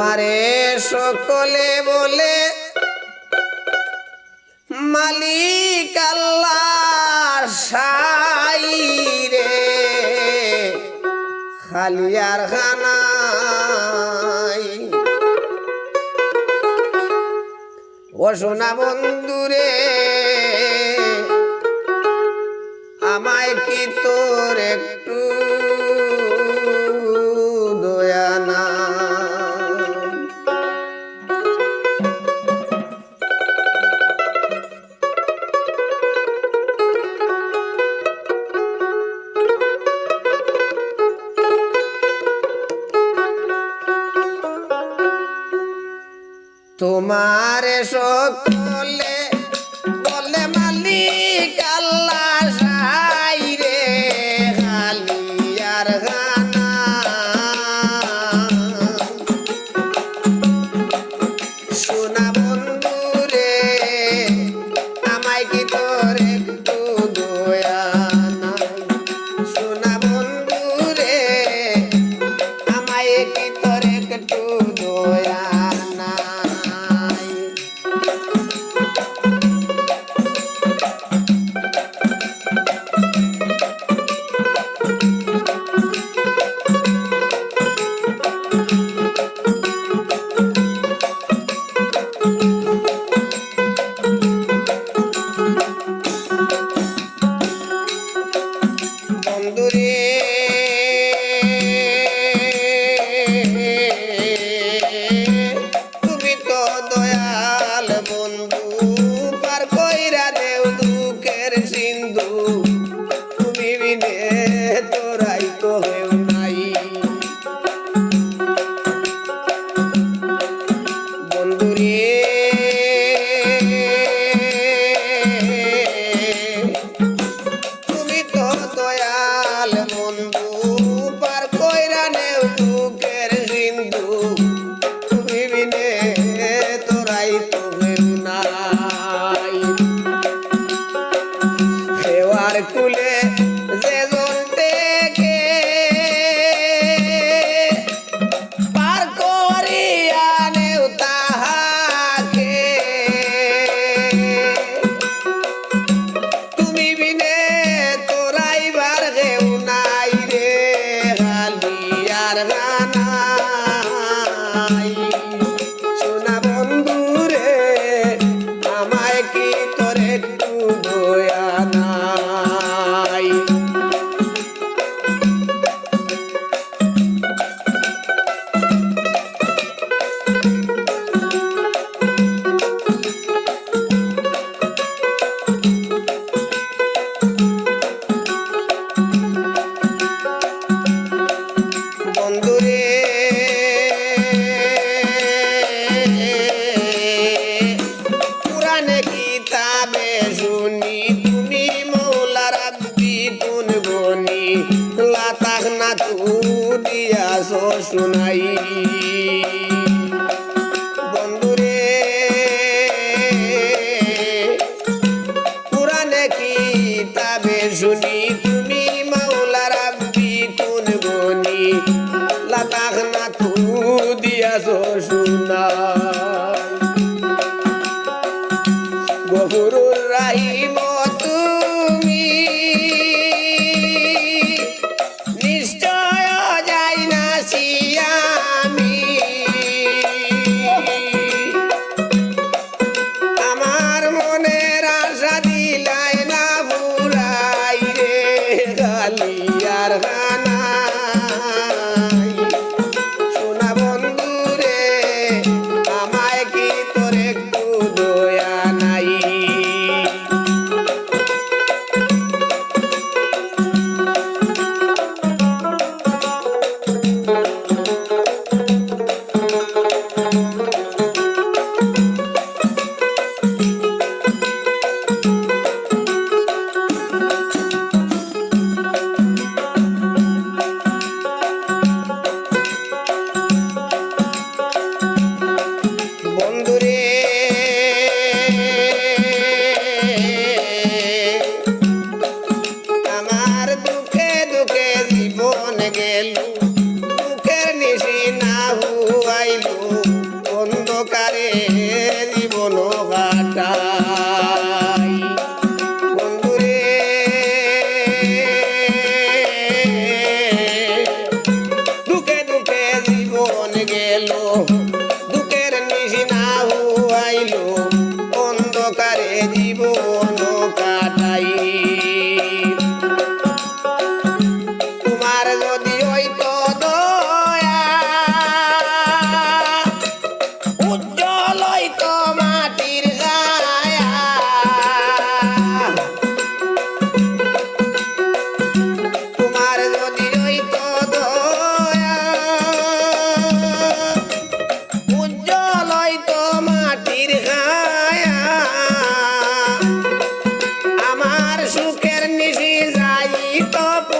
আমারে সকলে বলে, মালিক সাই রে খালিয়ার খানাই ও সোনা বন্ধুরে, আমায় কি তোর একটু সকলে নাই। বন্ধুরে পুরানে কি তবে শুনি, তুমি মাওলা রাব্বি, কোন গনি লাতাহ না তু দিয়াছো শুনা গফুরুর রাহিম know tapa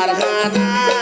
আর হারা